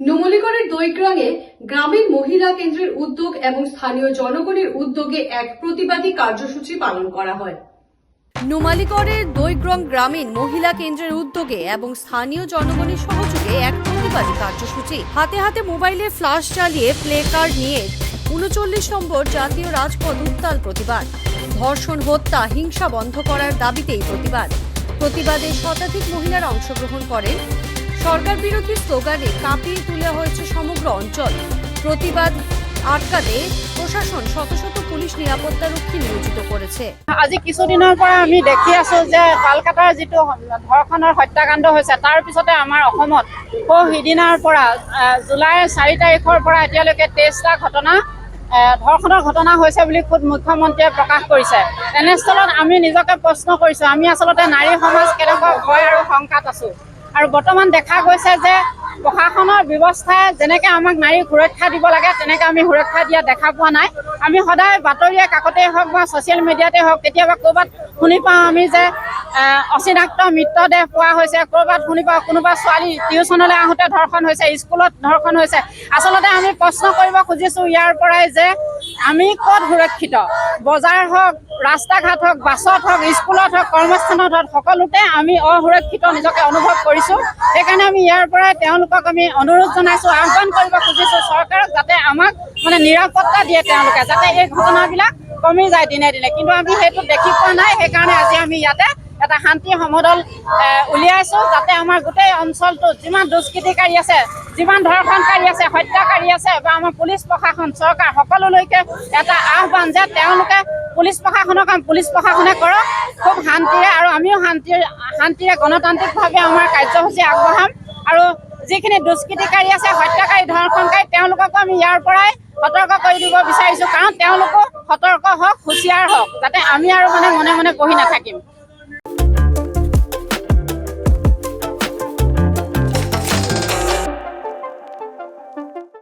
নুমলিগড়ের দৈগ্রামে গ্রামীণ মহিলা কেন্দ্রের উদ্যোগ এবং স্থানীয় জনগণের উদ্যোগে এক প্রতিবাদী কার্যসূচি পালন করা হয়। নুমালিগড়ের দৈগ্রং গ্রামীণ মহিলা কেন্দ্রের উদ্যোগে এবং স্থানীয় জনগণের সহযোগে এক প্রতিবাদী কার্যসূচি। হাতে হাতে মোবাইলে ফ্লাশ চালিয়ে প্লে কার্ড নিয়ে উনচল্লিশ নম্বর জাতীয় রাজপথ উত্তাল প্রতিবাদ। ধর্ষণ, হত্যা, হিংসা বন্ধ করার দাবিতেই প্রতিবাদ। প্রতিবাদে শতাধিক মহিলারা অংশগ্রহণ করেন সরকার বিরোধী স্লোগানে কাঁপিয়ে তুলে হয়েছে সমগ্র অঞ্চল। প্রতিবাদ আটকাতে প্রশাসন শত শত পুলিশ নিরাপত্তারক্ষী নিয়োজিত করেছে। আজি কিছুদিনৰ পৰা আমি দেখি আছো যে কলকাতাৰ যিটো ধৰ্ষণৰ হত্যাকাণ্ড হৈছে, তাৰ পিছতে আমাৰ অসমত সৌ সিদিনাৰ পৰা জুলাইৰ চাৰি তাৰিখৰ পৰা এতিয়ালৈকে ঘটনা ধৰ্ষণৰ ঘটনা হৈছে বুলি খোদ মুখ্যমন্ত্ৰীয়ে প্ৰকাশ কৰিছে। তেনেস্থলত আমি নিজকে প্ৰশ্ন কৰিছোঁ, আমি আচলতে নাৰী সমাজ কেনেকুৱা ভয় আৰু শংকাত আছোঁ? আৰু বৰ্তমান দেখা গৈছে যে প্ৰশাসনৰ ব্যৱস্থাই যেনেকৈ আমাক নাৰীক সুৰক্ষা দিব লাগে তেনেকৈ আমি সুৰক্ষা দিয়া দেখা পোৱা নাই। আমি সদায় বাতৰিয়ে কাকতেই হওক বা ছ'চিয়েল মিডিয়াতে হওক কেতিয়াবা ক'ৰবাত শুনি পাওঁ আমি যে অচিনাক্ত মৃতদেহ পোৱা হৈছে ক'ৰবাত শুনি পাওঁ কোনোবা ছোৱালী টিউচনলৈ আহোঁতে ধৰ্ষণ হৈছে স্কুলত ধৰ্ষণ হৈছে। আচলতে আমি প্ৰশ্ন কৰিব খুজিছোঁ ইয়াৰ পৰাই যে আমি ক'ত সুৰক্ষিত? বজাৰ হওক ৰাস্তা ঘাট হওক, বাছত হওক, স্কুলত হওক, কৰ্মস্থানত হওক, সকলোতে আমি অসুৰক্ষিত নিজকে অনুভৱ কৰিছোঁ। সেইকাৰণে আমি ইয়াৰ পৰাই তেওঁলোকক আমি অনুৰোধ জনাইছোঁ, আহ্বান কৰিব খুজিছোঁ চৰকাৰক যাতে আমাক মানে নিৰাপত্তা দিয়ে তেওঁলোকে, যাতে এই ঘটনাবিলাক কমি যায় দিনে দিনে। কিন্তু আমি সেইটো দেখি পোৱা নাই, সেইকাৰণে আজি আমি ইয়াতে এটা শান্তি সমদল উলিয়াইছোঁ, যাতে আমাৰ গোটেই অঞ্চলটোত যিমান দুষ্কৃতিকাৰী আছে যিমান ধৰ্ষণকাৰী আছে হত্যাকাৰী আছে বা আমাৰ পুলিচ প্ৰশাসন চৰকাৰ সকলোলৈকে এটা আহ্বান যে তেওঁলোকে পুলিচ প্ৰশাসনৰ কাম পুলিচ প্ৰশাসনে কৰক। খুব শান্তিৰে আৰু আমিও শান্তিৰে শান্তিৰে গণতান্ত্ৰিকভাৱে আমাৰ কাৰ্যসূচী আগবঢ়াম। আৰু যিখিনি দুষ্কৃতিকাৰী আছে হত্যাকাৰী ধৰ্ষণকাৰী তেওঁলোককো আমি ইয়াৰ পৰাই সতৰ্ক কৰি দিব বিচাৰিছোঁ। কাৰণ তেওঁলোকো সতৰ্ক হওক হুঁচিয়াৰ হওক যাতে আমি আৰু মানে মনে মনে বহি নাথাকিম।